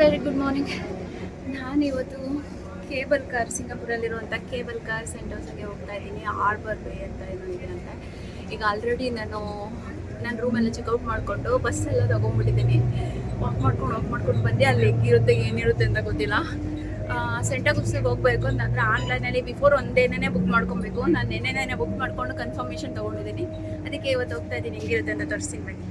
Very good morning ನಾನು ಇವತ್ತು cable car ಸಿಂಗಾಪುರಲ್ಲಿರುವಂಥ ಕೇಬಲ್ ಕಾರ್ ಸೆಂಟರ್ಸ್ಗೆ ಹೋಗ್ತಾ ಇದ್ದೀನಿ. ಆರ್ಬರ್ ಬೇ ಅಂತ ಅಂತ. ಈಗ ಆಲ್ರೆಡಿ ನಾನು ನನ್ನ ರೂಮೆಲ್ಲ ಚೆಕ್ಔಟ್ ಮಾಡಿಕೊಂಡು ಬಸ್ಸೆಲ್ಲ ತಗೊಂಡ್ಬಿಟ್ಟಿದ್ದೀನಿ. ವಾಕ್ ಮಾಡ್ಕೊಂಡು ವಾಕ್ ಮಾಡ್ಕೊಂಡು ಬಂದೆ. ಅಲ್ಲಿ ಇರುತ್ತೆ ಏನಿರುತ್ತೆ ಅಂತ ಗೊತ್ತಿಲ್ಲ. ಸೆಂಟರ್ ಗುಪ್ಸಿಗೆ ಹೋಗಬೇಕು ಅಂತಂದರೆ ಆನ್ಲೈನಲ್ಲಿ ಬಿಫೋರ್ ಒಂದೇನೇ ಬುಕ್ ಮಾಡ್ಕೊಬೇಕು. ನಾನು ನೆನ್ನೆನೇ ಬುಕ್ ಮಾಡ್ಕೊಂಡು ಕನ್ಫರ್ಮೇಷನ್ ತೊಗೊಂಡಿದ್ದೀನಿ. ಅದಕ್ಕೆ ಇವತ್ತು ಹೋಗ್ತಾ ಇದ್ದೀನಿ. ಹೆಂಗಿರುತ್ತೆ ಅಂತ ತೋರಿಸ್ತೀನಿ ಬನ್ನಿ.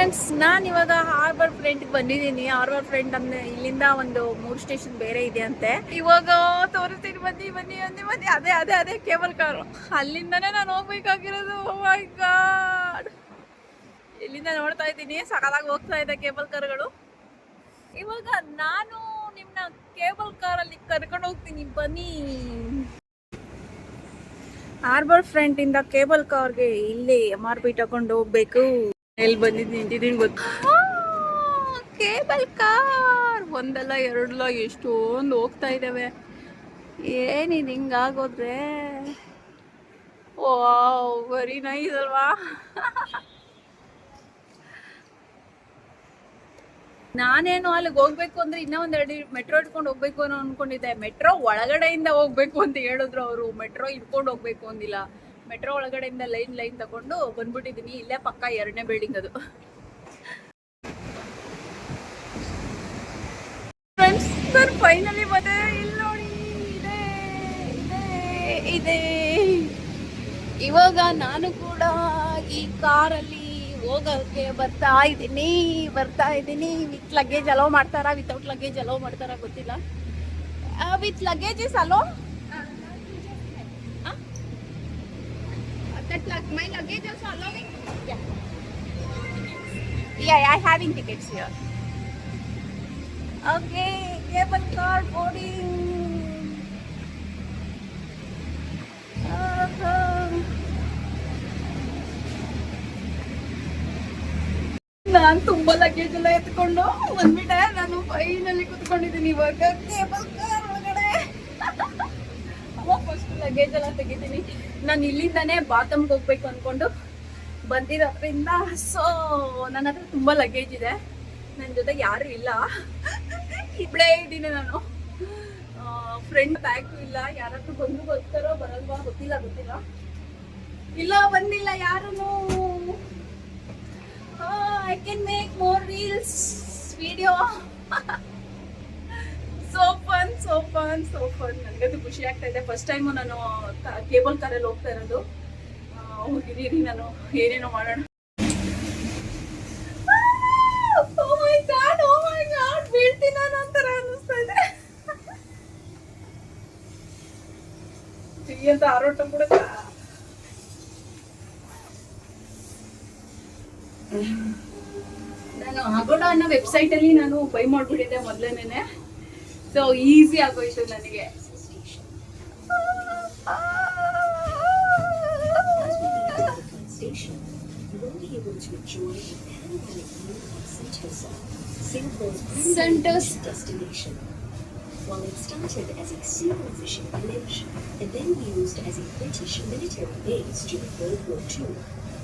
ಫ್ರೆಂಡ್ಸ್ ನಾನು ಇವಾಗ ಹಾರ್ಬರ್ ಫ್ರೆಂಡ್ ಬಂದಿದ್ದೀನಿ. ಹಾರ್ಬರ್ ಫ್ರೆಂಡ್ ಅಂದ್ರೆ ಇಲ್ಲಿಂದ ಒಂದು ಮೂರು ಸ್ಟೇಷನ್ ಬೇರೆ ಇದೆ ಅಂತೆ. ಇವಾಗ ತೋರಿಸ್ತೀನಿ, ಬನ್ನಿ ಬನ್ನಿ ಬನ್ನಿ ಬನ್ನಿ. ಅದೇ ಅದೇ ಅದೇ ಕೇಬಲ್ ಕಾರು ಅಲ್ಲಿಂದನೇ ನಾನು ಹೋಗ್ಬೇಕಾಗಿರೋದು Oh ಮೈ ಗಾಡ್ ಇಲ್ಲಿಂದ ನೋಡ್ತಾ ಇದ್ದೀನಿ. ಸಕಲಾಗಿ ಹೋಗ್ತಾ ಇದೆ ಕೇಬಲ್ ಕಾರ್ಗಳು ಇವಾಗ ನಾನು ನಿಮ್ಮನ್ನ ಕೇಬಲ್ ಕಾರಲ್ಲಿ ಕರ್ಕೊಂಡು ಹೋಗ್ತೀನಿ. ಬನ್ನಿ. ಹಾರ್ಬರ್ ಫ್ರಂಟ್ ಇಂದ ಕೇಬಲ್ ಕಾರ್ಗೆ ಇಲ್ಲಿ ಎಂ ಆರ್ ಪಿ ತಗೊಂಡು ಹೋಗ್ಬೇಕು. ಎಲ್ಲಿ ಬಂದಿದ್ದು ನಿಂತಿದ್ದೀನಿ ಗೊತ್ತು? Cable car. ಒಂದಲ್ಲ, ಎರಡಲ್ಲ, ಎಷ್ಟೊಂದು ಹೋಗ್ತಾ ಇದ್ದಾವೆ ಏನಿದು ಹಿಂಗಾಗೋದ್ರೆ ಓ ವೆರಿ ನೈಸ್ ಅಲ್ವಾ? ನಾನೇನು ಅಲ್ಲಿಗೆ ಹೋಗ್ಬೇಕು ಅಂದ್ರೆ ಇನ್ನೂ ಒಂದೆರಡು ಮೆಟ್ರೋ ಇಟ್ಕೊಂಡು ಹೋಗ್ಬೇಕು ಅನ್ನೋ ಅನ್ಕೊಂಡಿದ್ದೆ. ಮೆಟ್ರೋ ಒಳಗಡೆಯಿಂದ ಹೋಗ್ಬೇಕು ಅಂತ ಹೇಳಿದ್ರು ಅವರು. ಮೆಟ್ರೋ ಇಟ್ಕೊಂಡು ಹೋಗ್ಬೇಕು ಅಂದಿಲ್ಲ. ಮೆಟ್ರೋ ಒಳಗಡೆಯಿಂದ ಲೈನ್ ಲೈನ್ ತಗೊಂಡು ಬಂದ್ಬಿಟ್ಟಿದ್ದೀನಿ ಇಲ್ಲೇ ಪಕ್ಕ ಎರಡನೇ ಬಿಲ್ಡಿಂಗ್ ಅದು. ಫ್ರೆಂಡ್ಸ್ ಫೈನಲಿ ಬಂದೆ. ಇಲ್ಲಿ ನೋಡಿ, ಇದೆ ಇವಾಗ ನಾನು ಕೂಡ ಈ ಕಾರಲ್ಲಿ ಹೋಗೋಕೆ ಬರ್ತಾ ಇದ್ದೀನಿ. ಬರ್ತಾ ಇದ್ದೀನಿ. ವಿತ್ ಲಗೇಜ್ ಅಲೋ ಮಾಡ್ತಾರಾ? ವಿತೌಟ್ ಲಗೇಜ್ ಅಲೋ ಮಾಡ್ತಾರಾ ಗೊತ್ತಿಲ್ಲ. With luggage is allow that like my luggage also allowing yeah yeah i having tickets here okay cable car boarding ನಾನು ತುಂಬಾ ಲಗೇಜ್ ಎಲ್ಲ ಎತ್ಕೊಂಡು ಬಂದ್ಬಿಟ್ಟೆ ನಾನು ಫೈನಲ್ಲಿ ಕುತ್ಕೊಂಡಿದ್ದೀನಿ ಇವಾಗ ಕೇಬಲ್ ಫಸ್ಟ್ ಲಗೇಜ್ ಎಲ್ಲ ತೆಗಿತೀನಿ. ನಾನು ಇಲ್ಲಿಂದಾನೇ ಬಾತಮ್ಗೆ ಹೋಗ್ಬೇಕು ಅನ್ಕೊಂಡು ಬಂದಿರೋದ್ರಿಂದ ಸೊ ನನ್ನ ಹತ್ರ ತುಂಬಾ ಲಗೇಜ್ ಇದೆ. ನನ್ನ ಜೊತೆ ಯಾರು ಇಲ್ಲ. ಇಬ್ಬಳೇ ಇದ್ದೀನಿ ನಾನು. ಫ್ರೆಂಡ್ ಬ್ಯಾಗು ಇಲ್ಲ. ಯಾರಾದ್ರೂ ಬಂದು ಬರ್ತಾರೋ ಬರಲ್ವಾ ಗೊತ್ತಿಲ್ಲ ಗೊತ್ತಿಲ್ಲ. ಇಲ್ಲ, ಬಂದಿಲ್ಲ ಯಾರೂ I can make more reels video so fun so fun so fun ನನಗಂತೂ ಖುಷಿ ಆಗ್ತಾ ಇದೆ. ಫಸ್ಟ್ ಟೈಮು ನಾನು ಕೇಬಲ್ ಕಾರಲ್ಲಿ ಹೋಗ್ತಾ ಇರೋದು. ಹೋಗಿದ್ದೀನಿ ನಾನು ಏನೇನೋ ಮಾಡೋಣ. Oh oh ಅಂತ ಆರೋಟ ಕೂಡ ನಾನು ಆಗೋಣ ಅನ್ನೋ ವೆಬ್ಸೈಟ್ ಅಲ್ಲಿ ನಾನು ಬೈ ಮಾಡ್ಬಿಟ್ಟಿದ್ದೆ ಮೊದಲೇನೆ ಸೊ ಈಸಿ ಆಗೋಯ್ತು ನನಗೆ station, you will be able to enjoy the panoramic view of Sentosa, Singapore's Sentosa. primary destination. While it started as a single fishing village and then used as a British military base during World War II,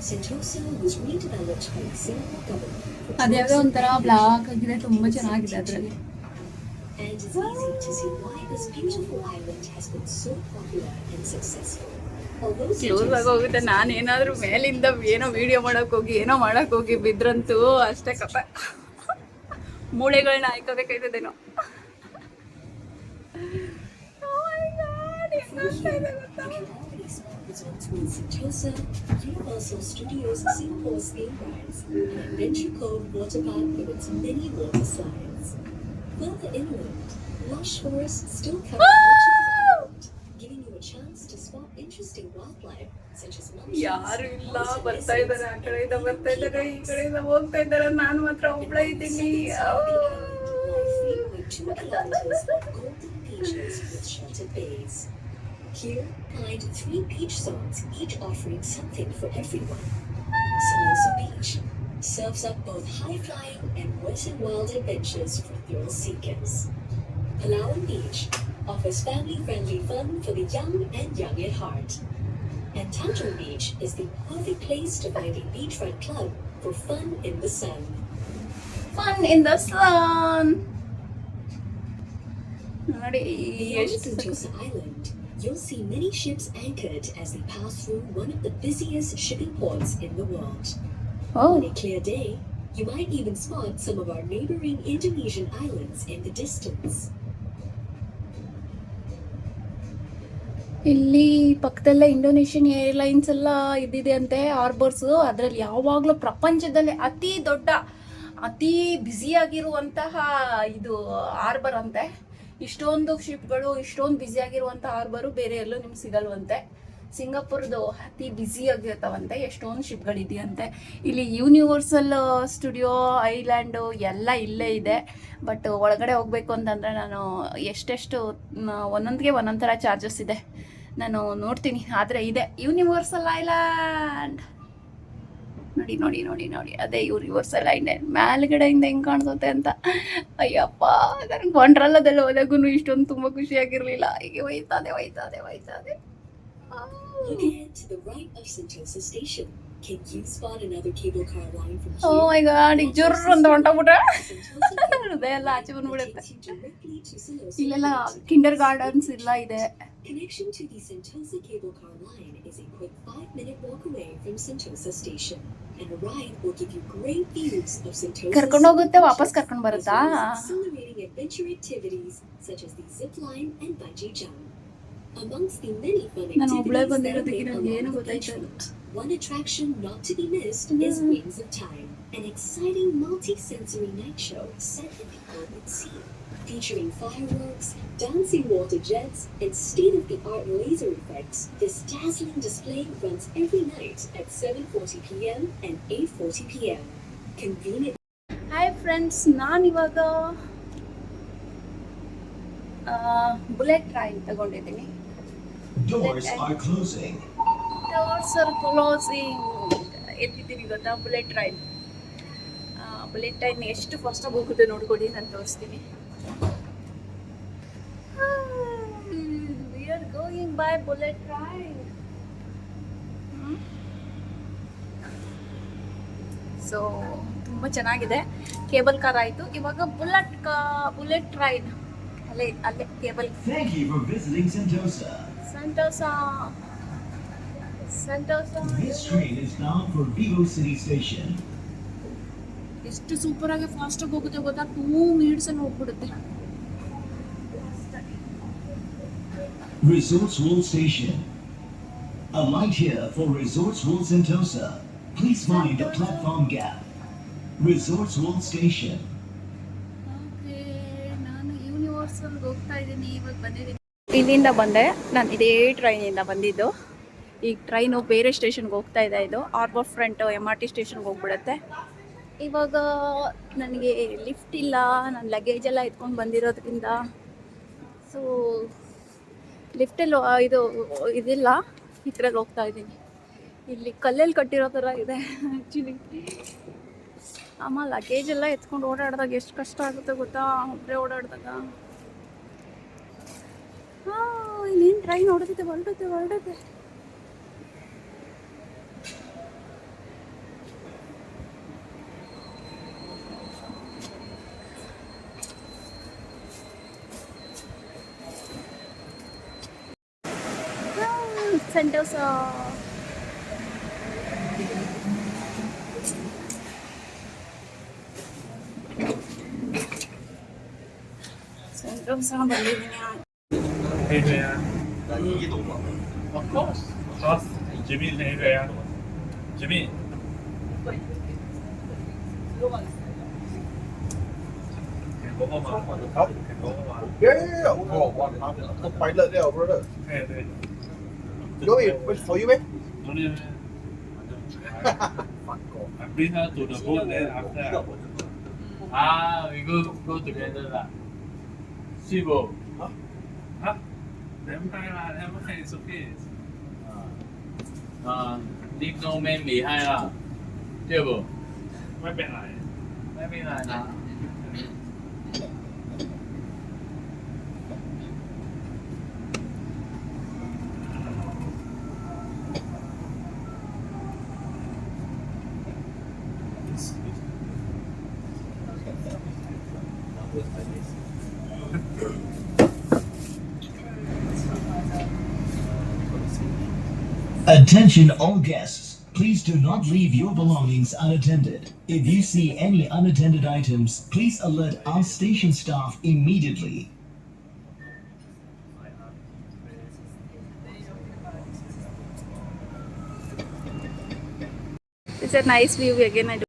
Sentosa was redeveloped by the Singapore government for ಅದ್ಯಾವುದೋ tourism ಒಂಥರ block ಆಗಿದೆ ತುಂಬಾ ಚೆನ್ನಾಗಿದೆ ಅದರಲ್ಲಿ and it's easy to see why this beautiful island has been so popular and successful. Close ನಾನು ಏನಾದ್ರೂ ಮೇಲಿಂದ ಏನೋ video ಮಾಡಕ್ ಹೋಗಿ ಏನೋ ಮಾಡಕ್ ಹೋಗಿ ಬಿದ್ರಂತೂ ಅಷ್ಟೇ ಕತೆ ಮೂಳೆಗಳನ್ನ ಹಾಕೋಬೇಕಾಯ್ತದೇನೋ Oh Sentosa, Universal Studios Singapore's theme parks, and Adventure Cove Water Park with its many water slides. Further inland, lush forests still cover much of the island, giving you a chance to spot interesting wildlife such as monkeys, ಯಾರು ಇಲ್ಲ mountain ಬರ್ತಾ ಇದಾರೆ ಆ lizards, ಕಡೆಯಿಂದ ಬರ್ತಾ ಇದಾರೆ ಈ ಕಡೆಯಿಂದ ಹೋಗ್ತಾ ಇದಾರೆ ನಾನು ಮಾತ್ರ ಒಬ್ಳೆ ಇದ್ದೀನಿ Two kilometers of golden beaches with sheltered bays. Here, find three beach zones, each offering something for everyone. Siloso Beach serves up both high-flying and wet-and-wild adventures for thrill-seekers. Palawan Beach offers family-friendly fun for the young and young at heart. And Tanjung Beach is the perfect place to find a beachfront club for fun in the sun. Fun in the sun! Island, you'll see many ships anchored as they pass through one of the busiest shipping ports in the world. O On a clear day, you might even spot some of our neighboring Indonesian islands in the distance. ಇಲ್ಲಿ ಪಕ್ಕದಲ್ಲೇ Indonesian airlines ಎಲ್ಲ ಇದ್ದಿದೆ ಅಂತೆ ಹಾರ್ಬರ್ಸ್ ಅದರಲ್ಲಿ ಯಾವಾಗಲೂ ಪ್ರಪಂಚದಲ್ಲೇ ಅತಿ ದೊಡ್ಡ ಅತಿ ಬ್ಯುಸಿಯಾಗಿರುವಂತಹ ಇದು ಹಾರ್ಬರ್ ಅಂತೆ. ಇಷ್ಟೊಂದು ಶಿಪ್ಗಳು ಇಷ್ಟೊಂದು ಬ್ಯುಸಿಯಾಗಿರುವಂಥ ಹಾರ್ಬರು ಬೇರೆ ಎಲ್ಲೂ ನಿಮ್ಗೆ ಸಿಗಲ್ವಂತೆ. ಸಿಂಗಾಪುರ್ದು ಅತಿ ಬ್ಯುಸಿ ಆಗಿರ್ತಾವಂತೆ, ಎಷ್ಟೊಂದು ಶಿಪ್ಗಳಿದೆಯಂತೆ ಇಲ್ಲಿ ಯೂನಿವರ್ಸಲ್ ಸ್ಟುಡಿಯೋ ಐಲ್ಯಾಂಡು ಎಲ್ಲ ಇಲ್ಲೇ ಇದೆ. ಬಟ್ ಒಳಗಡೆ ಹೋಗ್ಬೇಕು ಅಂತಂದರೆ ನಾನು ಎಷ್ಟೆಷ್ಟು ಒಂದೊಂದ್ಗೆ ಒಂದೊಂದು ಥರ ಚಾರ್ಜಸ್ ಇದೆ. ನಾನು ನೋಡ್ತೀನಿ, ಆದರೆ ಇದೆ. ಯೂನಿವರ್ಸಲ್ ಐಲ್ಯಾಂಡ್ ನೋಡಿ ನೋಡಿ ನೋಡಿ ನೋಡಿ. ಅದೇ ಯೂನಿವರ್ಸಲ್ ಐಲ್ಯಾಂಡ್ ಮೇಲ್ಗಡೆಯಿಂದ ಹೆಂಗೆ ಕಾಣಿಸುತ್ತೆ ಅಂತ. ಅಯ್ಯಪ್ಪ, ನನಗೆ ವಂಡ್ರಲ್ಲದೆಲ್ಲ ಹೋದಾಗೂ ಇಷ್ಟೊಂದು ತುಂಬ ಖುಷಿಯಾಗಿರಲಿಲ್ಲ. ಹೀಗೆ ಹೋಯ್ತದೆ ಹೋಯ್ತದೆ ಹೋಯ್ತದೆ. ಆ. Look ahead to the right of Sentosa Station. Can you spot another cable car line from oh here? My god ಈಗ ಜೋರ್ ಅಂತ ಹೊಂಟೋಗ್ಬಿಟ್ರೆ Sentosa cable ಹೃದಯ ಎಲ್ಲ line ಆಚೆ ಬಂದ್ಬಿಡುತ್ತೆ takes you directly to Sentosa ಇಲ್ಲೆಲ್ಲ Island. ಕಿಂಡರ್ ಗಾರ್ಡನ್ಸ್ ಎಲ್ಲ ಇದೆ Connection to the Sentosa cable car line is a quick five-minute walk away from Sentosa Station, and a ride will give you great views of Sentosa. ಕರ್ಕೊಂಡು ಹೋಗುತ್ತೆ ವಾಪಸ್ ಕರ್ಕೊಂಡು as ಬರುತ್ತಾ well as exhilarating adventure activities such as the zip line and bungee jump. Amongst the many fun ನಾನು ಒಬ್ಳೇ activities that ಬಂದಿರೋದಕ್ಕೆ await ನಂಗೆ ಏನು along the ಗೊತ್ತಾಯ್ತಾ ಇಲ್ಲ. beachfront, one attraction not to be missed is Mm. Wings of Time, an exciting multi-sensory night show set in the open sea. Featuring fireworks, dancing water jets, and state-of-the-art laser effects, this dazzling display runs every night at 7:40 p.m. and 8:40 p.m. Convenient hi friends ನಾನಿವಾಗ bullet train ತಗೊಂಡಿದ್ದೀನಿ Doors are closing. Doors are closing ಎತ್ತಿದ್ದೀನಿ ಗೊತ್ತಾ bullet train bullet train ಎಷ್ಟು ಫಾಸ್ಟಾಗಿ ಹೋಗುತ್ತೆ ನೋಡ್ಕೊಡಿ ನಾನು ತೋರಿಸ್ತೀನಿ. We are going by bullet train so ತುಂಬ ಚೆನ್ನಾಗಿದೆ. ಕೇಬಲ್ ಕಾರ್ ಆಯಿತು. ಇವಾಗ ಬುಲೆಟ್ ಕಾ ಬುಲೆಟ್ ಟ್ರೈನ್. ಅಲ್ಲೇ ಅಲ್ಲೇ cable. Thank you for visiting Sentosa. Santhosh Santhosh This train is bound for Vivo City Station. ಎಷ್ಟು ಸೂಪರ್ ಆಗಿ ಫಾಸ್ಟ್ ಆಗಿ ಹೋಗುತ್ತೆ ಗೊತ್ತಾ ಟೂ ಮಿನಿಟ್ಸ್ ಅಲ್ಲಿ ಹೋಗ್ಬಿಡುತ್ತೆ Resorts World Station. A light here for Resorts World Sentosa. Please mind the platform gap. Resorts World Station. Okay ನಾನು ಯೂನಿವರ್ಸಲ್ಗೆ ಹೋಗ್ತಾ ಇದ್ದೀನಿ ಇವಾಗ ಬಂದಿದ್ದೀನಿ ಇಲ್ಲಿಂದ ಬಂದೆ. ನಾನು ಇದೇ ಟ್ರೈನಿಂದ ಬಂದಿದ್ದು. ಈ ಟ್ರೈನು ಬೇರೆ ಸ್ಟೇಷನ್ಗೆ ಹೋಗ್ತಾ ಇದೆ ಇದು. Harbour Front M R T ಸ್ಟೇಷನ್ಗೆ ಹೋಗ್ಬಿಡುತ್ತೆ. ಇವಾಗ ನನಗೆ ಲಿಫ್ಟ್ ಇಲ್ಲ. ನನ್ನ ಲಗೇಜ್ ಎಲ್ಲ ಎತ್ಕೊಂಡು ಬಂದಿರೋದ್ರಿಂದ. ಸೊ ಲಿಫ್ಟಲ್ಲಿ ಇದು, ಇದಿಲ್ಲ. ಇದ್ರಲ್ಲಿ ಹೋಗ್ತಾ ಇದ್ದೀನಿ. ಇಲ್ಲಿ ಕಲ್ಲಲ್ಲಿ ಕಟ್ಟಿರೋ ಥರ ಇದೆ ಆ್ಯಕ್ಚುಲಿ ಅಮ್ಮ ಲಗೇಜ್ ಎಲ್ಲ ಎತ್ಕೊಂಡು ಓಡಾಡಿದಾಗ ಎಷ್ಟು ಕಷ್ಟ ಆಗುತ್ತೆ ಗೊತ್ತಾ? ಒಬ್ಬರೇ ಓಡಾಡಿದಾಗ. ಹಾಂ ಇನ್ನೇನು ಟ್ರೈನ್ ಹೊಡೆದಿದೆ ಹೊರಡುತ್ತೆ ಹೊರಡುತ್ತೆ ಸಂಟೋಸ ಸಂಟೋಸ ಬಂದಿದ್ದೀನಿ Adrian. Of course. Plus Jimmy hey, Adrian. Jimmy. Yeah, yeah, yeah. The pilot there, brother. Hey, hey. Joey, wait for you, man. No need, man. I bring her to the boat then after Ah, we go go together lah. Sibo. Huh? Huh? 咱不干啦，咱不干苏铁。啊，啊，DeepNoMan 厉害啦，对不？没变来，没变来啦。Attention all guests. Please do not leave your belongings unattended. If you see any unattended items, please alert our station staff immediately. It's a nice view again. I